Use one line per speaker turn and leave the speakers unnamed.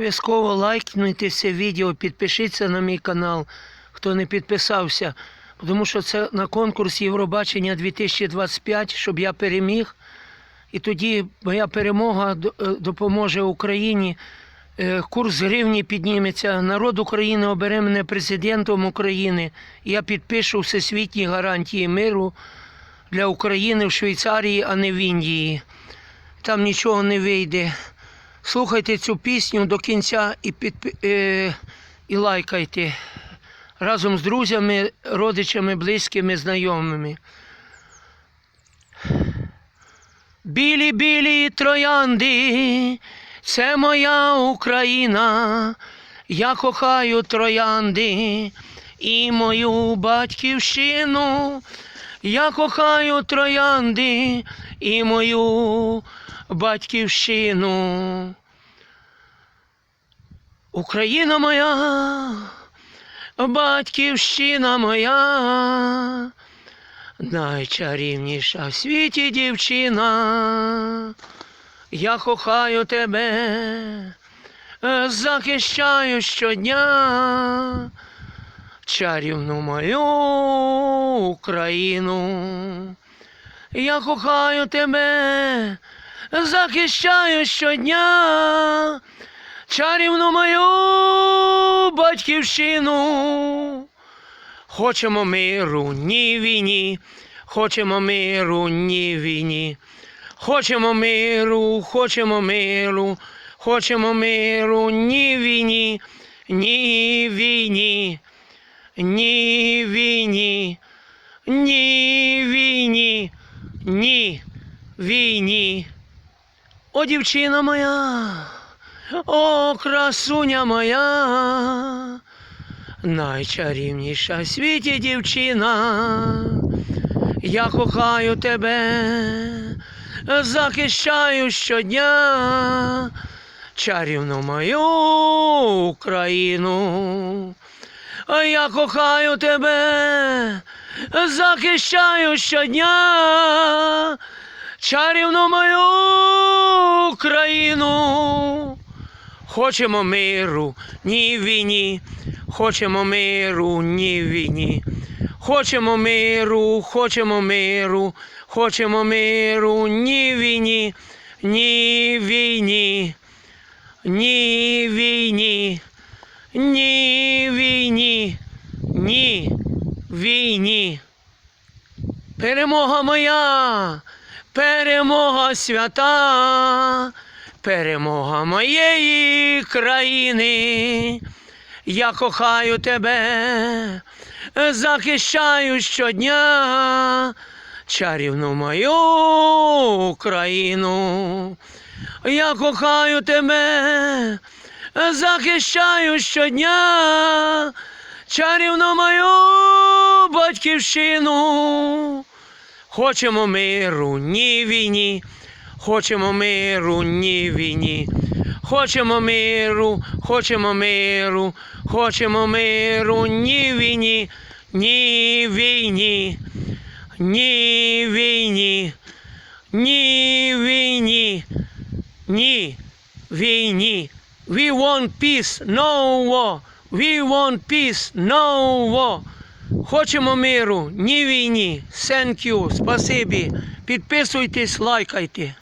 Обов'язково лайкнуйте це відео, підпишіться на мій канал, хто не підписався. Тому що це на конкурс Євробачення 2025, щоб я переміг. І тоді моя перемога е, допоможе Україні. Е, Курс гривні підніметься. Народ України обере мене президентом України. Я підпишу всесвітні гарантії миру для України в Швейцарії, а не в Індії. Там нічого не вийде. Слухайте цю пісню до кінця і, підпи- е, і лайкайте разом з друзями, родичами, близькими, знайомими. Білі білі троянди, це моя Україна. Я кохаю троянди і мою батьківщину. Я кохаю троянди і мою батьківщину. Україна моя, батьківщина моя, найчарівніша в світі дівчина. Я кохаю тебе, захищаю щодня, чарівну мою Україну. Я кохаю тебе, захищаю щодня, чарівну мою батьківщину. Хочемо миру, ні війні, хочемо миру, ні війні. Хочемо миру, хочемо миру, хочемо миру, ні війні, ні війні, ні війні, ні війні, ні війні. О, дівчина моя, о, красуня моя, найчарівніша в світі дівчина. Я кохаю тебе, захищаю щодня, чарівну мою Україну. Я кохаю тебе, захищаю щодня, чарівну мою Україну. Хочемо миру, ні війні, хочемо миру, ні війні. Хочемо миру, хочемо миру, хочемо миру, ні війні, ні війні, ні війні, ні війні, ні війні. Перемога моя, перемога свята, перемога моєї країни. Я кохаю тебе, захищаю щодня, чарівну мою Україну. Я кохаю тебе, захищаю щодня, чарівну мою батьківщину. Хочемо миру, ні війні, хочемо миру, ні війні. Хочемо миру, хочемо миру, хочемо миру, ні війні, ні війні, ні війні, ні війні, ні війні. We want peace, no war. We want peace, no war. Хочемо миру, ні війні. Сенкю, спасибі. Підписуйтесь, лайкайте.